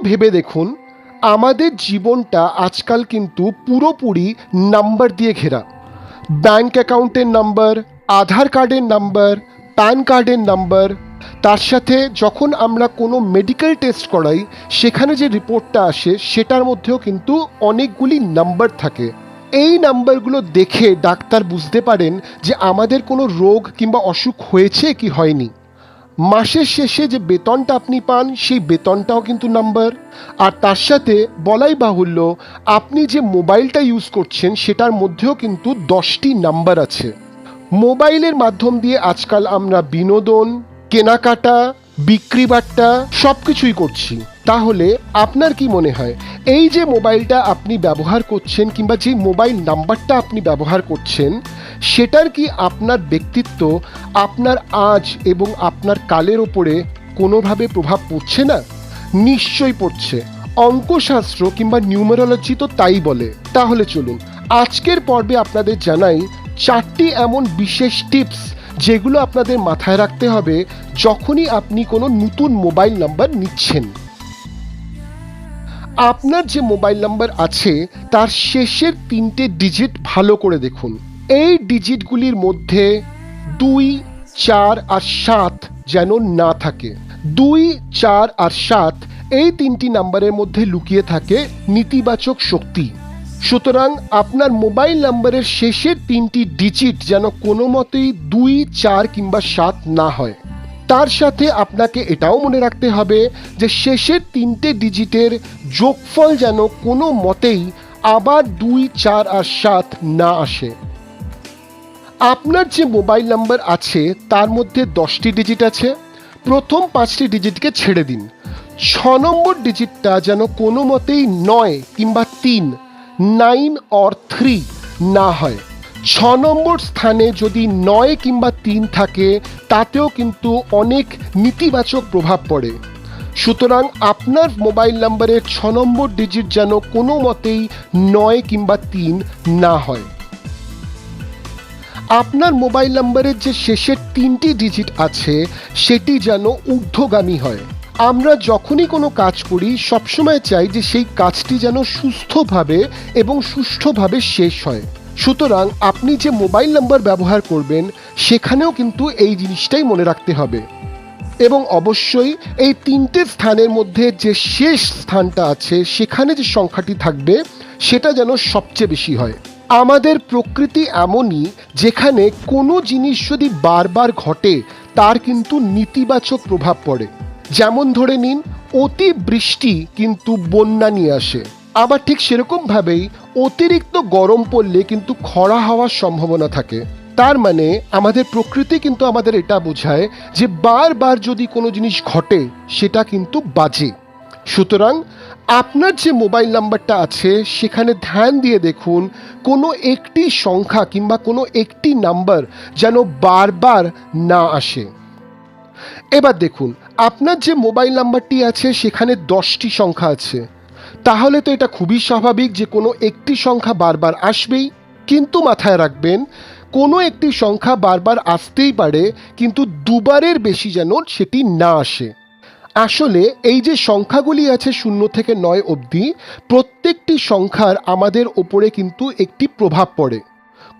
ভেবে দেখুন, আমাদের জীবনটা আজকাল কিন্তু পুরোপুরি নাম্বার দিয়ে ঘেরা। ব্যাংক অ্যাকাউন্টের নাম্বার, আধার কার্ডের নাম্বার, প্যান কার্ডের নাম্বার, তার সাথে যখন আমরা কোনো মেডিকেল টেস্ট করাই, সেখানে যে রিপোর্টটা আসে, সেটার মধ্যেও কিন্তু অনেকগুলি নাম্বার থাকে। এই নাম্বারগুলো দেখে ডাক্তার বুঝতে পারেন যে আমাদের কোনো রোগ কিংবা অসুখ হয়েছে কি হয়নি। মাসের শেষে যে বেতনটা আপনি পান, সেই বেতনটাও কিন্তু নাম্বার আর তার সাথে বলাই বাহুল্য, আপনি যে মোবাইলটা ইউজ করছেন, সেটার মধ্যেও কিন্তু দশটি নাম্বার আছে। মোবাইলের মাধ্যম দিয়ে আজকাল আমরা বিনোদন, কেনাকাটা, বিক্রি বাট্টা সব কিছুই করছি। তাহলে আপনার কি মনে হয়, এই যে মোবাইলটা আপনি ব্যবহার করছেন কিংবা যে মোবাইল নাম্বারটা আপনি ব্যবহার করছেন, সেটার কি আপনার ব্যক্তিত্ব আপনার আজ এবং আপনার কালের ওপরে কোনোভাবে প্রভাব পড়ছে না? নিশ্চয়ই পড়ছে। অঙ্কশাস্ত্র কিংবা নিউমেরোলজি তো তাই বলে। তাহলে চলুন, আজকের পর্বে আপনাদের জানাই চারটি এমন বিশেষ টিপস যেগুলো আপনাদের মাথায় রাখতে হবে যখনই আপনি কোনো নতুন মোবাইল নাম্বার নিচ্ছেন। আপনার যে মোবাইল নাম্বার আছে, তার শেষের তিনটে ডিজিট ভালো করে দেখুন। এই ডিজিটগুলির মধ্যে দুই, চার আর সাত যেন না থাকে। দুই, চার আর সাত এই তিনটি নাম্বারের মধ্যে লুকিয়ে থাকে নেতিবাচক শক্তি। সুতরাং আপনার মোবাইল নাম্বারের শেষের তিনটি ডিজিট যেন কোনো মতেই দুই, চার কিংবা সাত না হয়। তার সাথে আপনাকে এটাও মনে রাখতে হবে যে শেষের তিনটে ডিজিটের যোগফল যেন কোনো মতেই আবার দুই, চার আর সাত না আসে। আপনার যে মোবাইল নাম্বার আছে, তার মধ্যে দশটি ডিজিট আছে। প্রথম পাঁচটি ডিজিটকে ছেড়ে দিন। ছ নম্বর ডিজিটটা যেন কোনো মতেই নয় কিংবা তিন, নাইন অর থ্রি না হয়। ছ নম্বর স্থানে যদি নয় কিংবা তিন থাকে, তাতেও কিন্তু অনেক নেতিবাচক প্রভাব পড়ে। সুতরাং আপনার মোবাইল নাম্বারের ছ নম্বর ডিজিট যেন কোনো মতেই নয় কিংবা তিন না হয়। আপনার মোবাইল নাম্বারের যে শেষের তিনটি ডিজিট আছে, সেটি যেন ঊর্ধ্বগামী হয়। আমরা যখনই কোনো কাজ করি, সবসময় চাই যে সেই কাজটি যেন সুস্থভাবে এবং সুষ্ঠুভাবে শেষ হয়। সুতরাং আপনি যে মোবাইল নাম্বার ব্যবহার করবেন, সেখানেও কিন্তু এই জিনিসটাই মনে রাখতে হবে। এবং অবশ্যই এই তিনটে স্থানের মধ্যে যে শেষ স্থানটা আছে, সেখানে যে সংখ্যাটি থাকবে, সেটা যেন সবচেয়ে বেশি হয়। আমাদের প্রকৃতি এমনই যেখানে কোনো জিনিস যদি বারবার ঘটে, তার কিন্তু নেতিবাচক প্রভাব পড়ে। যেমন ধরে নিন অতি বৃষ্টি কিন্তু বন্যা নিয়ে আসে। আবার ঠিক সেরকমভাবেই অতিরিক্ত গরম পড়লে কিন্তু খরা হওয়ার সম্ভাবনা থাকে। তার মানে আমাদের প্রকৃতি কিন্তু আমাদের এটা বোঝায় যে বারবার যদি কোনো জিনিস ঘটে, সেটা কিন্তু বাজে। সুতরাং আপনার যে মোবাইল নাম্বারটা আছে, সেখানে ধ্যান দিয়ে দেখুন কোনো একটি সংখ্যা কিংবা কোনো একটি নাম্বার যেন বারবার না আসে। এবার দেখুন, আপনার যে মোবাইল নাম্বারটি আছে, সেখানে দশটি সংখ্যা আছে। তাহলে তো এটা খুবই স্বাভাবিক যে কোনো একটি সংখ্যা বারবার আসবেই। কিন্তু মাথায় রাখবেন, কোনো একটি সংখ্যা বারবার আসতেই পারে, কিন্তু দুবারের বেশি যেন সেটি না আসে। আসলে এই যে সংখ্যাগুলি আছে শূন্য থেকে নয় অবধি, প্রত্যেকটি সংখ্যার আমাদের ওপরে কিন্তু একটি প্রভাব পড়ে।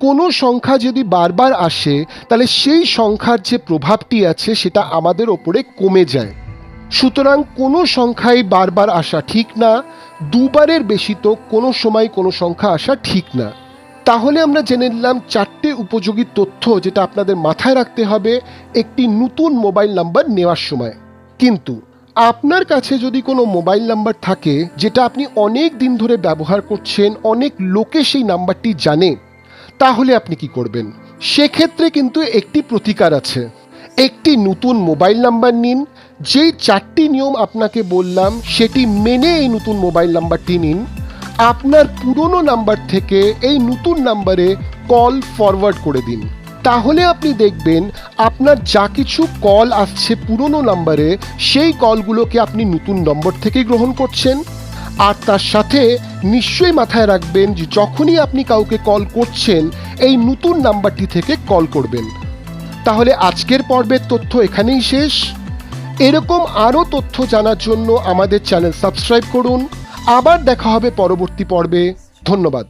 কোনো সংখ্যা যদি বারবার আসে, তাহলে সেই সংখ্যার যে প্রভাবটি আছে সেটা আমাদের ওপরে কমে যায়। সুতরাং কোনো সংখ্যাই বারবার আসা ঠিক না, দুবারের বেশি তো কোনো সময় কোনো সংখ্যা আসা ঠিক না। তাহলে আমরা জেনে নিলাম চারটে উপযোগী তথ্য যেটা আপনাদের মাথায় রাখতে হবে একটি নতুন মোবাইল নাম্বার নেওয়ার সময়। কিন্তু আপনার কাছে যদি কোনো মোবাইল নাম্বার থাকে, যেটা আপনি অনেক দিন ধরে ব্যবহার করছেন, অনেক লোকে সেই নাম্বারটি জানে, তাহলে আপনি কি করবেন? সেক্ষেত্রে কিন্তু একটি প্রতিকার আছে। একটি নতুন মোবাইল নাম্বার নিন, যেই চারটি নিয়ম আপনাকে বললাম, সেটি মেনে এই নতুন মোবাইল নাম্বারটি নিন। আপনার পুরনো নাম্বার থেকে এই নতুন নাম্বারে কল ফরওয়ার্ড করে দিন। তাহলে আপনি দেখবেন আপনার যা কিছু কল আসছে পুরনো নাম্বারে, সেই কলগুলোকে আপনি নতুন নম্বর থেকেই গ্রহণ করছেন। আর তার সাথে নিশ্চয়ই মাথায় রাখবেন যে যখনই আপনি কাউকে কল করছেন, এই নতুন নাম্বারটি থেকে কল করবেন। তাহলে আজকের পর্বের তথ্য এখানেই শেষ। এরকম আরও তথ্য জানার জন্য আমাদের চ্যানেল সাবস্ক্রাইব করুন। আবার দেখা হবে পরবর্তী পর্বে। ধন্যবাদ।